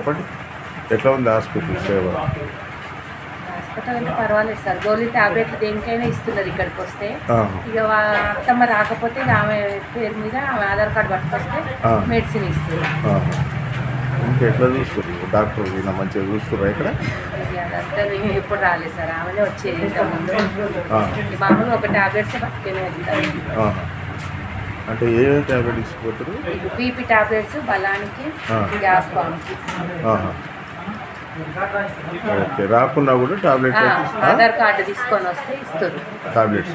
చెప్పండి. ఎట్లా ఉంది హాస్పిటల్ సేవ? హాస్పిటల్ అంటే పర్వాలేదు సార్. గోళీ టాబ్లెట్లు దేనికైనా ఇస్తున్నారు ఇక్కడికి వస్తే. ఇక అత్తమ్మ రాకపోతే ఆమె పేరు మీద ఆమె ఆధార్ కార్డు పట్టుకొస్తే. మెడిసిన్ ఇస్తుంది. ఇంకా ఎట్లా చూస్తారు డాక్టర్ ఈయన మంచిగా చూస్తారా ఇక్కడ? అదంతా ఎప్పుడు రాలేదు సార్. ఆమెనే వచ్చేది ఇంతకుముందు. మామూలు ఒక టాబ్లెట్స్ పట్టుకుని వెళ్తారు. అంటే ఏ టాబ్లెట్ ఇచ్చిపోతారు? బీపీ టాబ్లెట్స్ బలానికి. గ్యాస్ ఆహా. ఓకే. రాకున్నా కూడా టాబ్లెట్ ఆధార్ కార్డు తీసుకొని వస్తే ఇస్తారు. టాబ్లెట్స్.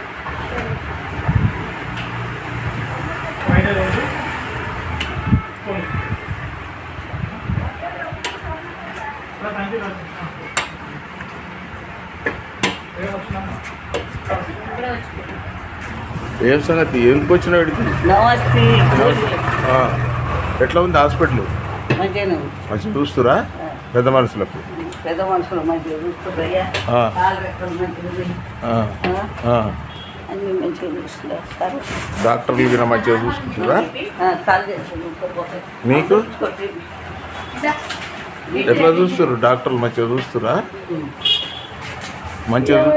ఏం సంగతి? ఎందుకు వచ్చిన. ఎట్లా ఉంది హాస్పిటల్? మంచిగా చూస్తురా? పెద్ద మనుషులకు? పెద్ద మనుషులు మంచిగా సార్ డాక్టర్లు గిన మంచిగా చూసుకుంటారా ఆ, కాలు చేసి చూసుకోపోతే మీకు? ఎట్లా చూస్తారు డాక్టర్లు మంచిగా చూస్తురా మంచిగా చూ-